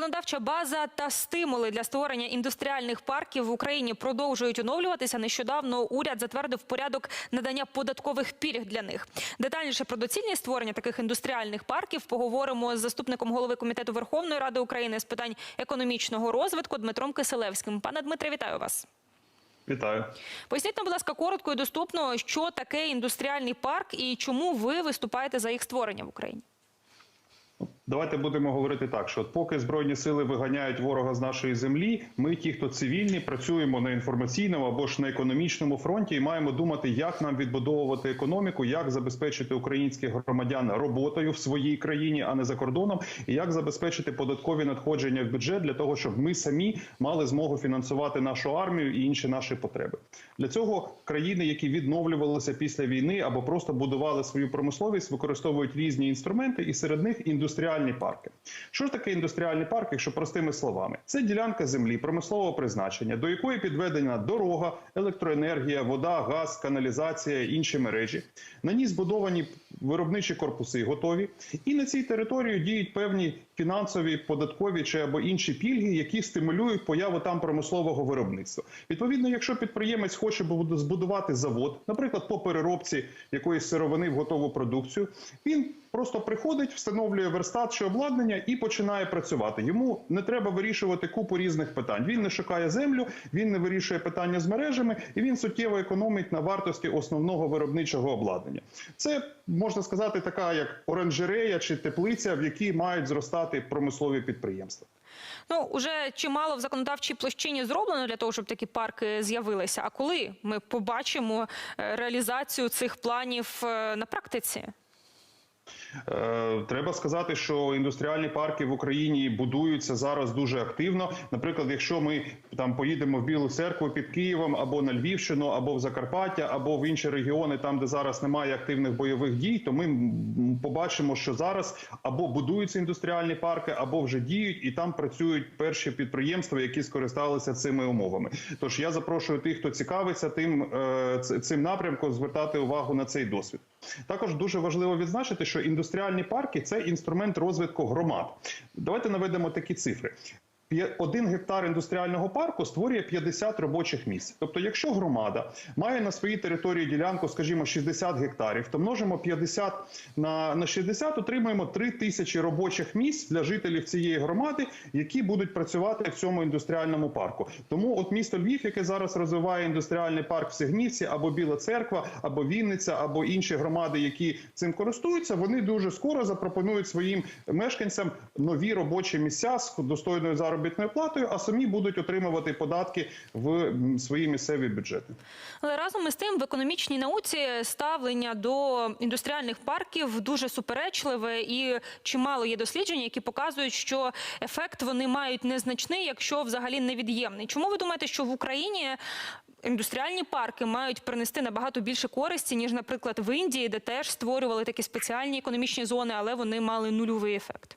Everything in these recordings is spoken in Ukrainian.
Законодавча база та стимули для створення індустріальних парків в Україні продовжують оновлюватися. Нещодавно уряд затвердив порядок надання податкових пільг для них. Детальніше про доцільність створення таких індустріальних парків поговоримо з заступником голови комітету Верховної Ради України з питань економічного розвитку Дмитром Киселевським. Пане Дмитре, вітаю вас. Вітаю. Поясніть нам, будь ласка, коротко і доступно, що таке індустріальний парк і чому ви виступаєте за їх створення в Україні. Давайте будемо говорити так: що от поки збройні сили виганяють ворога з нашої землі, ми, ті, хто цивільні, працюємо на інформаційному або ж на економічному фронті, і маємо думати, як нам відбудовувати економіку, як забезпечити українських громадян роботою в своїй країні, а не за кордоном, і як забезпечити податкові надходження в бюджет для того, щоб ми самі мали змогу фінансувати нашу армію і інші наші потреби. Для цього країни, які відновлювалися після війни або просто будували свою промисловість, використовують різні інструменти, і серед них індустріальні парки. Що ж таке індустріальний парк, якщо простими словами? Це ділянка землі промислового призначення, до якої підведена дорога, електроенергія, вода, газ, каналізація, інші мережі. На ній збудовані виробничі корпуси готові, і на цій території діють певні фінансові, податкові чи або інші пільги, які стимулюють появу там промислового виробництва. Відповідно, якщо підприємець хоче збудувати завод, наприклад, по переробці якоїсь сировини в готову продукцію, він просто приходить, встановлює верстат чи обладнання і починає працювати. Йому не треба вирішувати купу різних питань. Він не шукає землю, він не вирішує питання з мережами, і він суттєво економить на вартості основного виробничого обладнання. Це можна сказати, така як оранжерея чи теплиця, в якій мають зростати промислові підприємства. Ну, уже чимало в законодавчій площині зроблено для того, щоб такі парки з'явилися. А коли ми побачимо е, реалізацію цих планів е, на практиці? Е, Треба сказати, що індустріальні парки в Україні будуються зараз дуже активно. Наприклад, якщо ми там поїдемо в Білу церкву під Києвом або на Львівщину, або в Закарпаття, або в інші регіони, там де зараз немає активних бойових дій, то ми побачимо, що зараз або будуються індустріальні парки, або вже діють, і там працюють перші підприємства, які скористалися цими умовами. Тож я запрошую тих, хто цікавиться тим е, цим напрямком, звертати увагу на цей досвід. Також дуже важливо відзначити, що індустріальні парки це інструмент розвитку громад. Давайте наведемо такі цифри. Один гектар індустріального парку створює 50 робочих місць. Тобто, якщо громада має на своїй території ділянку, скажімо, 60 гектарів, то множимо 50 на, на 60, отримуємо 3 тисячі робочих місць для жителів цієї громади, які будуть працювати в цьому індустріальному парку. Тому, от місто Львів, яке зараз розвиває індустріальний парк в Сигнівці, або Біла Церква, або Вінниця, або інші громади, які цим користуються, вони дуже скоро запропонують своїм мешканцям нові робочі місця з достойною заробітною платою, а самі будуть отримувати податки в свої місцеві бюджети. Але разом із тим в економічній науці ставлення до індустріальних парків дуже суперечливе і чимало є досліджень, які показують, що ефект вони мають незначний, якщо взагалі невід'ємний. Чому ви думаєте, що в Україні індустріальні парки мають принести набагато більше користі, ніж, наприклад, в Індії, де теж створювали такі спеціальні економічні зони, але вони мали нульовий ефект?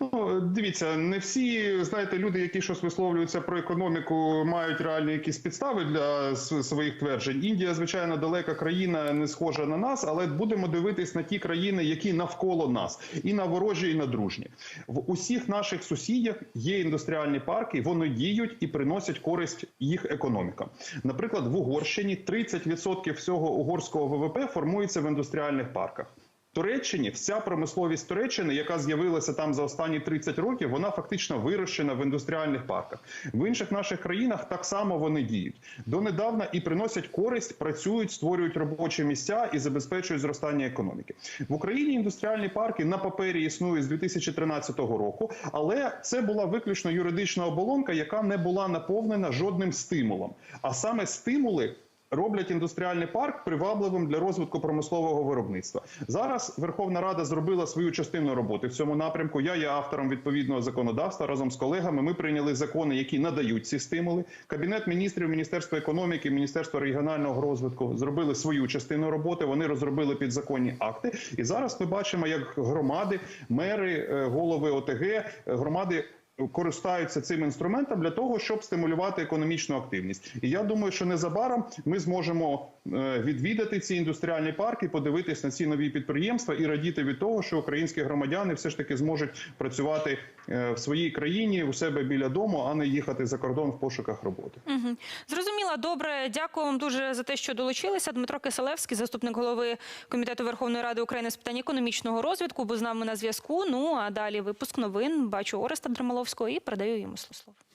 Ну, дивіться, не всі знаєте, люди, які щось висловлюються про економіку, мають реальні якісь підстави для своїх тверджень. Індія, звичайно, далека країна, не схожа на нас, але будемо дивитись на ті країни, які навколо нас, і на ворожі, і на дружні. В усіх наших сусідях є індустріальні парки, вони діють і приносять користь їх економікам. Наприклад, в Угорщині 30% всього угорського ВВП формується в індустріальних парках. Туреччині вся промисловість Туреччини, яка з'явилася там за останні 30 років, вона фактично вирощена в індустріальних парках. В інших наших країнах так само вони діють донедавна і приносять користь, працюють, створюють робочі місця і забезпечують зростання економіки. В Україні індустріальні парки на папері існують з 2013 року, але це була виключно юридична оболонка, яка не була наповнена жодним стимулом. А саме стимули роблять індустріальний парк привабливим для розвитку промислового виробництва. Зараз Верховна Рада зробила свою частину роботи в цьому напрямку. Я є автором відповідного законодавства разом з колегами. Ми прийняли закони, які надають ці стимули. Кабінет міністрів, Міністерство економіки, Міністерство регіонального розвитку зробили свою частину роботи. Вони розробили підзаконні акти. І зараз ми бачимо, як громади, мери, е, голови ОТГ, е, громади користаються цим інструментом для того, щоб стимулювати економічну активність. І я думаю, що незабаром ми зможемо е, відвідати ці індустріальні парки, подивитись на ці нові підприємства і радіти від того, що українські громадяни все ж таки зможуть працювати е, в своїй країні у себе біля дому, а не їхати за кордон в пошуках роботи. Мгм. Добре. Дякую вам дуже за те, що долучилися. Дмитро Киселевський, заступник голови комітету Верховної Ради України з питань економічного розвитку, був з нами на зв'язку. Ну а далі випуск новин. Бачу Ореста Драмаловського і передаю йому слово.